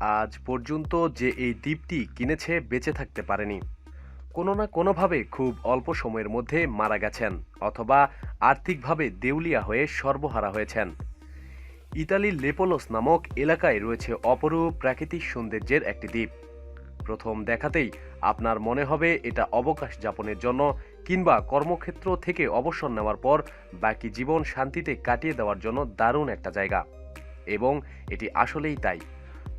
আজ পর্যন্ত যে এই দ্বীপটি কিনেছে বেঁচে থাকতে পারেনি। কোনো না কোনোভাবে খুব অল্প সময়ের মধ্যে মারা গেছেন অথবা আর্থিকভাবে দেউলিয়া হয়ে সর্বহারা হয়েছেন। ইতালির লেপোলোস নামক এলাকায় রয়েছে অপরূপ প্রাকৃতিক সৌন্দর্যের একটি দ্বীপ। প্রথম দেখাতেই আপনার মনে হবে এটা অবকাশ যাপনের জন্য কিংবা কর্মক্ষেত্র থেকে অবসর নেওয়ার পর বাকি জীবন শান্তিতে কাটিয়ে দেওয়ার জন্য দারুণ একটা জায়গা। এবং এটি আসলেই তাই।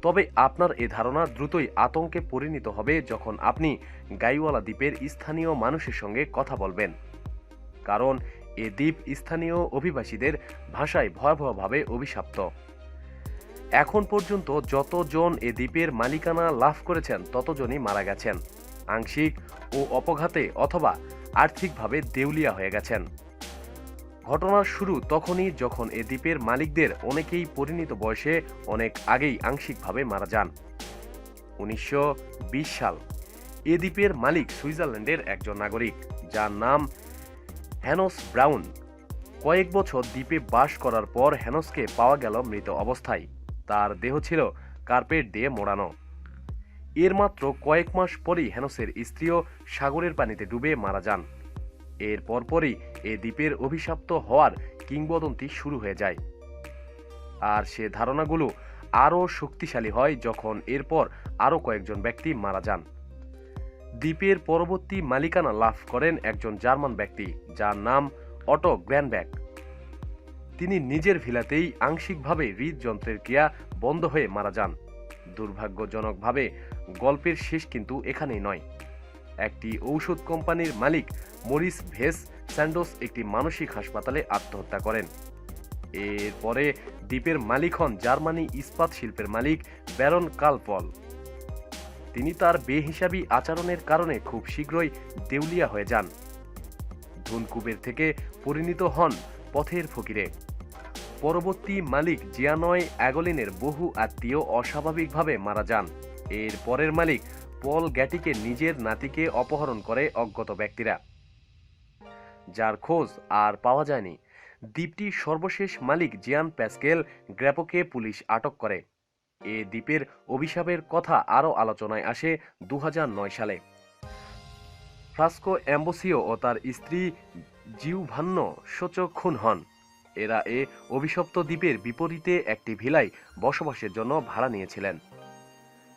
তবে আপনার এ ধারণা দ্রুতই আতঙ্কে পরিণত হবে যখন আপনি গাইওয়ালা দ্বীপের স্থানীয় মানুষের সঙ্গে কথা বলবেন। কারণ, এ দ্বীপ স্থানীয় অভিবাসীদের ভাষায় ভয়াবহভাবে অভিশাপ্ত। এখন পর্যন্ত যতজন এ দ্বীপের মালিকানা লাভ করেছেন, ততজনই মারা গেছেন। আংশিক ও অপঘাতে অথবা আর্থিকভাবে দেউলিয়া হয়ে গেছেন। ঘটনার শুরু তখনই যখন এ দ্বীপের মালিকদের অনেকেই পরিণত বয়সে অনেক আগেই আংশিকভাবে মারা যান। উনিশশো বিশ সাল, এ দ্বীপের মালিক সুইজারল্যান্ডের একজন নাগরিক, যার নাম হ্যানোস ব্রাউন। কয়েক বছর দ্বীপে বাস করার পর হ্যানোসকে পাওয়া গেল মৃত অবস্থায়। তার দেহ ছিল কার্পেট দিয়ে মোড়ানো। এর মাত্র কয়েক মাস পরই হ্যানোসের স্ত্রীও সাগরের পানিতে ডুবে মারা যান। এর পরপরই এ দ্বীপের অভিশপ্ত হওয়ার কিংবদন্তি শুরু হয়ে যায়। আর সে ধারণাগুলো আরও শক্তিশালী হয় যখন এরপর আরও কয়েকজন ব্যক্তি মারা যান। দ্বীপের পরবর্তী মালিকানা লাভ করেন একজন জার্মান ব্যক্তি, যার নাম অটো গ্র্যানব্যাক। তিনি নিজের ভিলাতেই আংশিকভাবে হৃদযন্ত্রের ক্রিয়া বন্ধ হয়ে মারা যান। দুর্ভাগ্যজনকভাবে গল্পের শেষ কিন্তু এখানেই নয়। একটি ঔষধ কোম্পানির মালিক মরিস ভেস স্যান্ডোস একটি মানসিক হাসপাতালে আত্মহত্যা করেন। এরপরে দ্বীপের মালিক হন জার্মানি ইস্পাত শিল্পের মালিক ব্যারন কালপল। তিনি তার বেহিসাবি আচরণের কারণে খুব শীঘ্রই দেউলিয়া হয়ে যান। ধুনকুবের থেকে পরিণত হন পথের ফকিরে। পরবর্তী মালিক জিয়ানয় অ্যাগলিনের বহু আত্মীয় অস্বাভাবিকভাবে মারা যান। এর পরের মালিক পল গ্যাটিকে নিজের নাতিকে অপহরণ করে অজ্ঞাত ব্যক্তিরা। যার খোঁজ আর পাওয়া যায়নি, দ্বীপটির সর্বশেষ মালিক জিয়ান প্যাসকেল গ্র্যাপোকে পুলিশ আটক করে। এ দ্বীপের অভিশাপের কথা আরও আলোচনায় আসে দু হাজার নয় সালে। ফ্রাস্কো অ্যাম্বোসিও ও তার স্ত্রী জিউভান্ন সূচক খুন হন। এরা এ অভিশপ্ত দ্বীপের বিপরীতে একটি ভিলায় বসবাসের জন্য ভাড়া নিয়েছিলেন।